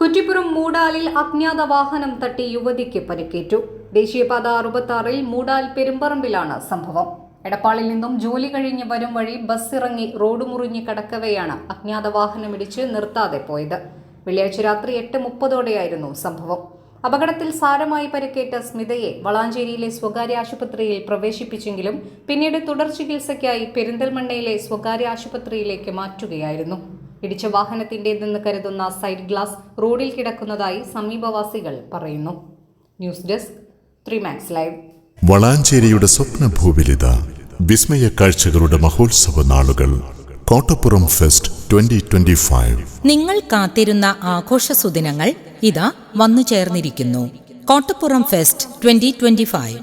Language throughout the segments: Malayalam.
കുറ്റിപ്പുറം മൂടാലിൽ അജ്ഞാത വാഹനം തട്ടി യുവതിക്ക് പരിക്കേറ്റു. ദേശീയപാത അറുപത്തി മൂടാൽ പെരുമ്പറമ്പിലാണ് സംഭവം. എടപ്പാളിൽ നിന്നും ജോലി കഴിഞ്ഞ് വരും വഴി ബസ് ഇറങ്ങി റോഡ് മുറിഞ്ഞ് കടക്കവെയാണ് അജ്ഞാത വാഹനമിടിച്ച് നിർത്താതെ പോയത്. വെള്ളിയാഴ്ച രാത്രി എട്ട് മുപ്പതോടെയായിരുന്നു സംഭവം. അപകടത്തിൽ സാരമായി പരിക്കേറ്റ സ്മിതയെ വളാഞ്ചേരിയിലെ സ്വകാര്യ ആശുപത്രിയിൽ പ്രവേശിപ്പിച്ചെങ്കിലും പിന്നീട് തുടർ ചികിത്സയ്ക്കായി പെരിന്തൽമണ്ണയിലെ സ്വകാര്യ ആശുപത്രിയിലേക്ക് മാറ്റുകയായിരുന്നു. ഇടിച്ച വാഹനത്തിന്റെതെന്ന് കരുതുന്ന സൈഡ് ഗ്ലാസ് റോഡിൽ കിടക്കുന്നതായി സമീപവാസികൾ പറയുന്നു. News desk Trimax live. വളാഞ്ചേരിയുടെ സ്വപ്ന ഭൂവിലിത വിസ്മയ കാഴ്ചകളുടെ മഹോത്സവ നാളുകൾ. Kottappuram fest twenty twenty five. നിങ്ങൾ കാത്തിരുന്ന ആഘോഷ സുദിനങ്ങൾ ഇതാ വന്നു ചേർന്നിരിക്കുന്നു. Kottappuram fest twenty twenty five.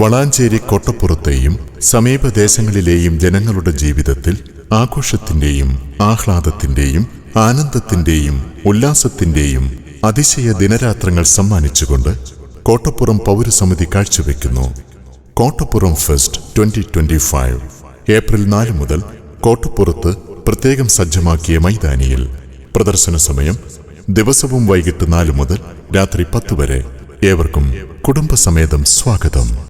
Valanchery കോട്ടപ്പുറത്തെയും സമീപദേശങ്ങളിലെയും ജനങ്ങളുടെ ജീവിതത്തിൽ ആഘോഷത്തിന്റെയും ആഹ്ലാദത്തിന്റെയും ആനന്ദത്തിന്റെയും ഉല്ലാസത്തിന്റെയും അതിശയ ദിനരാത്രങ്ങൾ സമ്മാനിച്ചുകൊണ്ട് കോട്ടപ്പുറം പൗരസമിതി കാഴ്ചവെക്കുന്നു. Kottappuram fest twenty twenty five. April നാല് മുതൽ കോട്ടപ്പുറത്ത് പ്രത്യേകം സജ്ജമാക്കിയ മൈതാനിയിൽ. പ്രദർശന സമയം ദിവസവും വൈകിട്ട് നാല് മുതൽ രാത്രി പത്ത് വരെ. ഏവർക്കും കുടുംബസമേതം സ്വാഗതം.